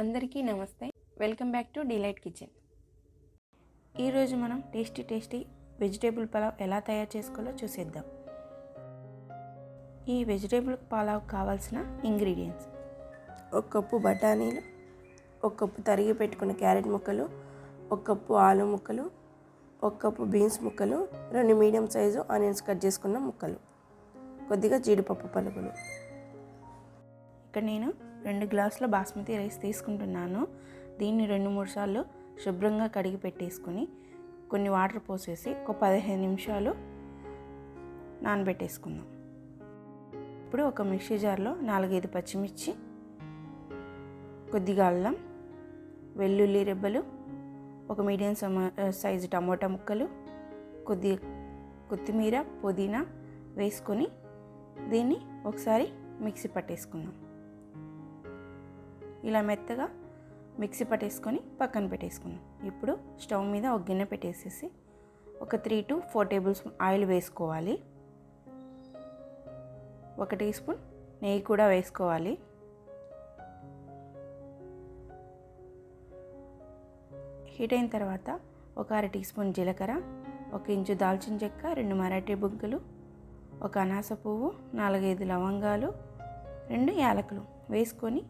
అందరికీ నమస్తే. Welcome back to Delight Kitchen ఈరోజు మనం టేస్టీ టేస్టీ వెజిటేబుల్ పలావ్ ఎలా తయారు చేసుకోవాలో చూసేద్దాం. ఈ వెజిటేబుల్ పలావ్ కావాల్సిన ఇంగ్రీడియంట్స్. ఒక కప్పు బఠానీలు ఒక కప్పు తరిగి పెట్టుకున్న క్యారెట్ ముక్కలు ఒక కప్పు ఆలు ముక్కలు ఒక కప్పు బీన్స్ ముక్కలు రెండు మీడియం సైజు ఆనియన్స్ కట్ చేసుకున్న ముక్కలు కొద్దిగా జీడిపప్పు పలుకులు. ఇక్కడ నేను రెండు గ్లాసుల బాస్మతి రైస్ తీసుకుంటున్నాను. దీన్ని రెండు మూడు సార్లు శుభ్రంగా కడిగి పెట్టేసుకొని కొన్ని వాటర్ పోసేసి ఒక పదిహేను నిమిషాలు నానబెట్టేసుకుందాం. ఇప్పుడు ఒక మిక్సీ జార్లో నాలుగైదు పచ్చిమిర్చి కొద్దిగా అల్లం వెల్లుల్లి రెబ్బలు ఒక మీడియం సమ సైజు టమోటా ముక్కలు కొద్ది కొత్తిమీర పుదీనా వేసుకొని దీన్ని ఒకసారి మిక్సీ పట్టేసుకుందాం. ఇలా మెత్తగా మిక్సీ పట్టేసుకొని పక్కన పెట్టేసుకున్నాం ఇప్పుడు స్టవ్ మీద ఒక గిన్నె పెట్టేసేసి ఒక three to four tablespoon oil వేసుకోవాలి. ఒక టీ స్పూన్ నెయ్యి కూడా వేసుకోవాలి. హీట్ అయిన తర్వాత ఒక అర టీ స్పూన్ జీలకర్ర ఒక ఇంచు దాల్చిన చెక్క రెండు మరాఠీ బుగ్గలు ఒక అనాస పువ్వు నాలుగైదు లవంగాలు రెండు యాలకులు వేసుకొని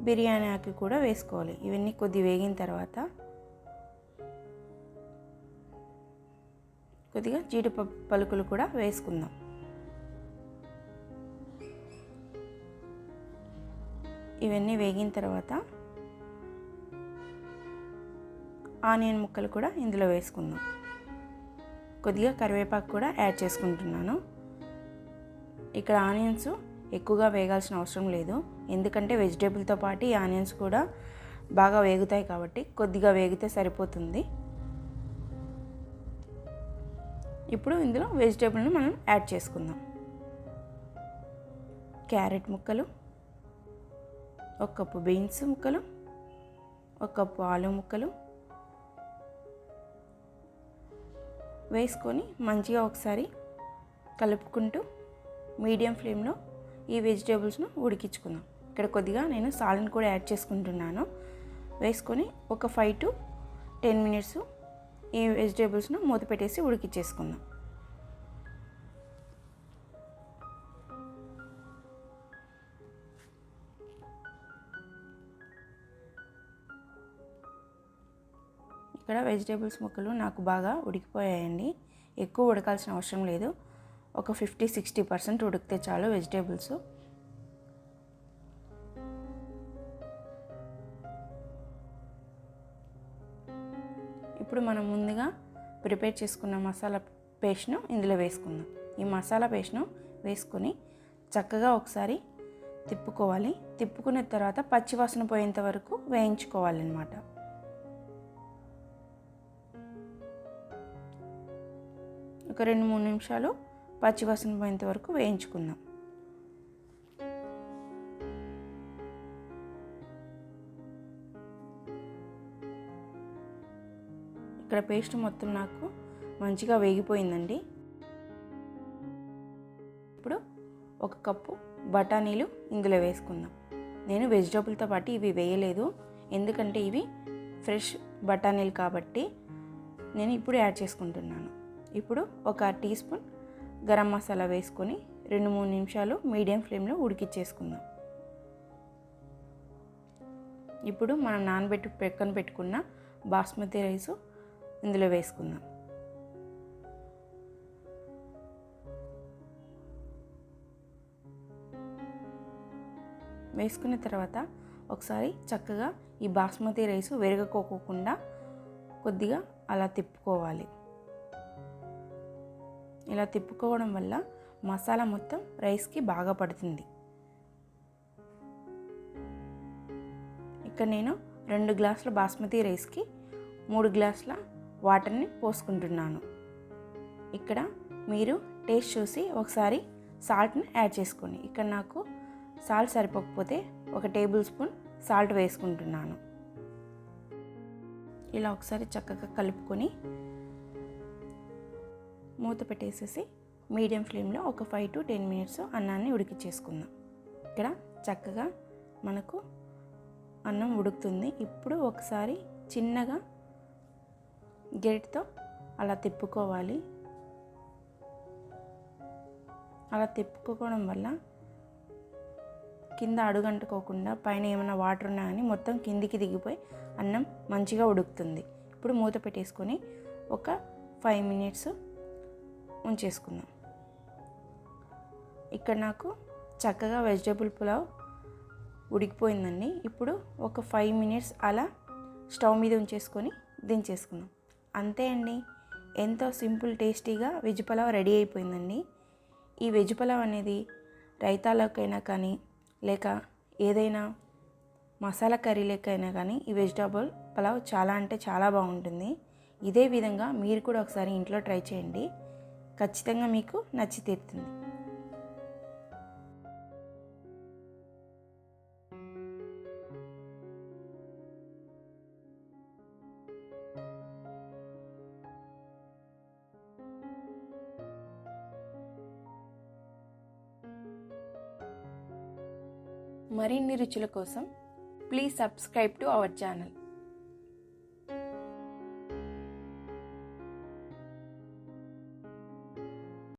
బిర్యానీ ఆకు కూడా వేసుకోవాలి. ఇవన్నీ కొద్ది వేగిన తర్వాత కొద్దిగా జీడిపప్పు పలుకులు కూడా వేసుకుందాం. ఇవన్నీ వేగిన తర్వాత ఆనియన్ ముక్కలు కూడా ఇందులో వేసుకుందాం. కొద్దిగా కరివేపాకు కూడా యాడ్ చేసుకుంటున్నాను. ఇక్కడ ఆనియన్స్ ఎక్కువగా వేగాల్సిన అవసరం లేదు. ఎందుకంటే వెజిటేబుల్తో పాటు ఈ ఆనియన్స్ కూడా బాగా వేగుతాయి కాబట్టి కొద్దిగా వేగితే సరిపోతుంది. ఇప్పుడు ఇందులో వెజిటేబుల్ని మనం యాడ్ చేసుకుందాం. క్యారెట్ ముక్కలు ఒక కప్పు బీన్స్ ముక్కలు ఒక కప్పు ఆలు ముక్కలు వేసుకొని మంచిగా ఒకసారి కలుపుకుంటూ మీడియం ఫ్లేమ్లో ఈ వెజిటేబుల్స్ను ఉడికించుకుందాం. ఇక్కడ కొద్దిగా నేను సాల్ట్ని కూడా యాడ్ చేసుకుంటున్నాను. వేసుకొని ఒక ఫైవ్ టు టెన్ మినిట్స్ ఈ వెజిటేబుల్స్ను మూత పెట్టేసి ఉడికిచ్చేసుకుందాం. ఇక్కడ వెజిటేబుల్స్ ముక్కలు నాకు బాగా ఉడికిపోయాయండి. ఎక్కువ ఉడకాల్సిన అవసరం లేదు. ఒక ఫిఫ్టీ సిక్స్టీ పర్సెంట్ ఉడికితే చాలు వెజిటేబుల్స్ ఇప్పుడు మనం ముందుగా ప్రిపేర్ చేసుకున్న మసాలా పేస్ట్ను ఇందులో వేసుకుందాం. ఈ మసాలా పేస్ట్ను వేసుకొని చక్కగా ఒకసారి తిప్పుకోవాలి. తిప్పుకున్న తర్వాత పచ్చివాసన పోయేంత వరకు వేయించుకోవాలన్నమాట. ఒక రెండు మూడు నిమిషాలు పచ్చివాసన పోయేంత వరకు వేయించుకుందాం. ఇక్కడ పేస్ట్ మొత్తం నాకు మంచిగా వేగిపోయిందండి. ఇప్పుడు ఒక కప్పు బఠానీలు ఇందులో వేసుకుందాం. నేను వెజిటబుల్తో పాటు ఇవి వేయలేదు. ఎందుకంటే ఇవి ఫ్రెష్ బఠానీలు కాబట్టి నేను ఇప్పుడు యాడ్ చేసుకుంటున్నాను. ఇప్పుడు ఒక టీ స్పూన్ గరం మసాలా వేసుకొని రెండు మూడు నిమిషాలు మీడియం ఫ్లేమ్లో ఉడికిచ్చేసుకుందాం. ఇప్పుడు మనం నానబెట్టి పెక్కన పెట్టుకున్న బాస్మతి రైసు ఇందులో వేసుకుందాం. వేసుకున్న తర్వాత ఒకసారి చక్కగా ఈ బాస్మతి రైస్ విరగకోకుండా కొద్దిగా అలా తిప్పుకోవాలి. ఇలా తిప్పుకోవడం వల్ల మసాలా మొత్తం రైస్కి బాగా పడుతుంది. ఇక్కడ నేను రెండు గ్లాసుల బాస్మతి రైస్కి మూడు గ్లాసుల వాటర్ని పోసుకుంటున్నాను. ఇక్కడ మీరు టేస్ట్ చూసి ఒకసారి సాల్ట్ని యాడ్ చేసుకోండి. ఇక్కడ నాకు సాల్ట్ సరిపోకపోతే ఒక టేబుల్ స్పూన్ సాల్ట్ వేసుకుంటున్నాను. ఇలా ఒకసారి చక్కగా కలుపుకొని మూత పెట్టేసేసి మీడియం ఫ్లేమ్లో ఒక ఫైవ్ టు టెన్ మినిట్స్ అన్నాన్ని ఉడికిచ్చేసుకుందాం. ఇక్కడ చక్కగా మనకు అన్నం ఉడుకుతుంది. ఇప్పుడు ఒకసారి చిన్నగా గేట్తో అలా తిప్పుకోవాలి. అలా తిప్పుకోవడం వల్ల కింద అడుగంటుకోకుండా పైన ఏమైనా వాటర్ ఉన్నా కానీ మొత్తం కిందికి దిగిపోయి అన్నం మంచిగా ఉడుకుతుంది. ఇప్పుడు మూత పెట్టేసుకొని ఒక ఫైవ్ మినిట్స్ ఉంచేసుకుందాం. ఇక్కడ నాకు చక్కగా వెజిటేబుల్ పులావ్ ఉడికిపోయిందండి. ఇప్పుడు ఒక ఫైవ్ మినిట్స్ అలా స్టవ్ మీద ఉంచేసుకొని దించేసుకుందాం. అంతే అండి. ఎంతో సింపుల్ టేస్టీగా వెజ్ పలావ్ రెడీ అయిపోయిందండి. ఈ వెజ్ పలావ్ అనేది రైతాలకైనా కానీ లేక ఏదైనా మసాలా కర్రీలకైనా కానీ ఈ వెజిటబుల్ పలావ్ చాలా అంటే చాలా బాగుంటుంది. ఇదే విధంగా మీరు కూడా ఒకసారి ఇంట్లో ట్రై చేయండి. ఖచ్చితంగా మీకు నచ్చి తీరుతుంది. మరిన్ని రుచుల కోసం please subscribe to our channel